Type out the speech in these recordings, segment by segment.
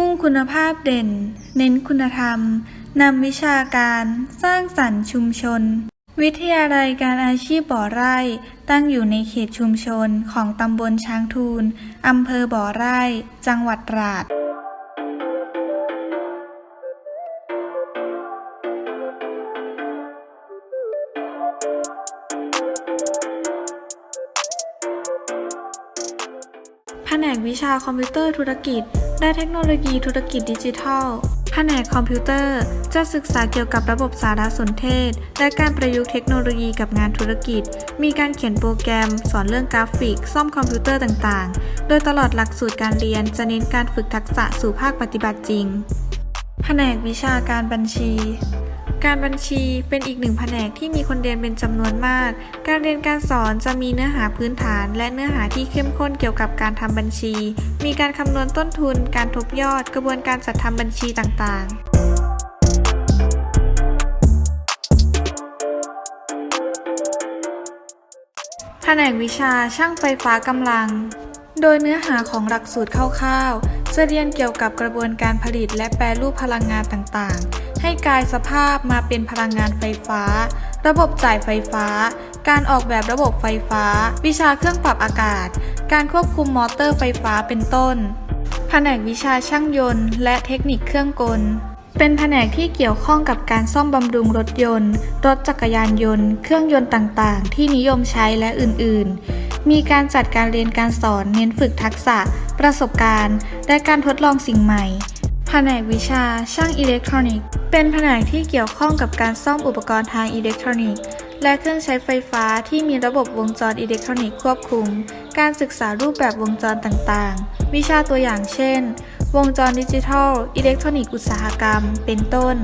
มุ่งคุณภาพเด่น เน้นคุณธรรม นำวิชาการ สร้างสรรค์ชุมชน วิทยาลัยการอาชีพบ่อไร่ ตั้งอยู่ในเขตชุมชนของตำบลช้างทูลอำเภอบ่อไร่ จังหวัดตราด นกวิชาคอมพิวเตอร์ธุรกิจ และเทคโนโลยีธุรกิจดิจิทัล แผนกคอมพิวเตอร์จะศึกษาเกี่ยวกับระบบสารสนเทศ และการประยุกต์เทคโนโลยีกับงานธุรกิจ มีการเขียนโปรแกรม สอนเรื่องกราฟิก ซ่อมคอมพิวเตอร์ต่างๆ โดยตลอดหลักสูตรการเรียนจะเน้นการฝึกทักษะสู่ภาคปฏิบัติจริง แผนกวิชาการบัญชี การบัญชีเป็นอีกหนึ่งแผนกที่มีคนเรียนเป็นจำนวนมาก การเรียนการสอนจะมีเนื้อหาพื้นฐาน และเนื้อหาที่เข้มข้นเกี่ยวกับการทำบัญชี มีการคำนวณต้นทุน การทบยอด กระบวนการจัดทำบัญชีต่างๆแผนกวิชาช่างไฟฟ้ากำลัง โดยเนื้อหาของหลักสูตรคร่าวๆ จะเรียนเกี่ยวกับกระบวนการผลิตและแปรรูปพลังงานต่างๆ ให้กายสภาพมาเป็นพลังงานไฟฟ้า ระบบจ่ายไฟฟ้า การออกแบบระบบไฟฟ้า วิชาเครื่องปรับอากาศ การควบคุมมอเตอร์ไฟฟ้าเป็นต้น แผนกวิชาช่างยนต์ และเทคนิคเครื่องกล เป็นแผนกที่เกี่ยวข้องกับการซ่อมบำรุงรถยนต์ รถจักรยานยนต์ เครื่องยนต์ต่างๆ ที่นิยมใช้และอื่น ๆ มีการจัดการเรียนการสอนเน้นฝึกทักษะ ประสบการณ์ และการทดลองสิ่งใหม่ นกวิชาช่างอิเล็กทรอนิกส์ เป็นแผนกที่เกี่ยวข้องกับการซ่อมอุปกรณ์ทางอิเล็กทรอนิกส์ และเครื่องใช้ไฟฟ้าที่มีระบบวงจรอิเล็กทรอนิกส์ควบคุม การศึกษารูปแบบวงจรต่างๆ วิชาตัวอย่างเช่น วงจรดิจิทัล อิเล็กทรอนิกส์อุตสาหกรรม เป็นต้น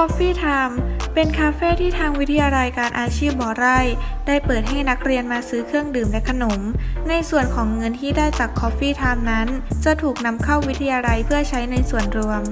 Coffee Time เป็นคาเฟ่ที่ทางวิทยาลัยการอาชีพบ่อไร่ ได้เปิดให้นักเรียนมาซื้อเครื่องดื่มและขนม ในส่วนของเงินที่ได้จาก Coffee Time นั้น จะถูกนำเข้าวิทยาลัยเพื่อใช้ในส่วนรวม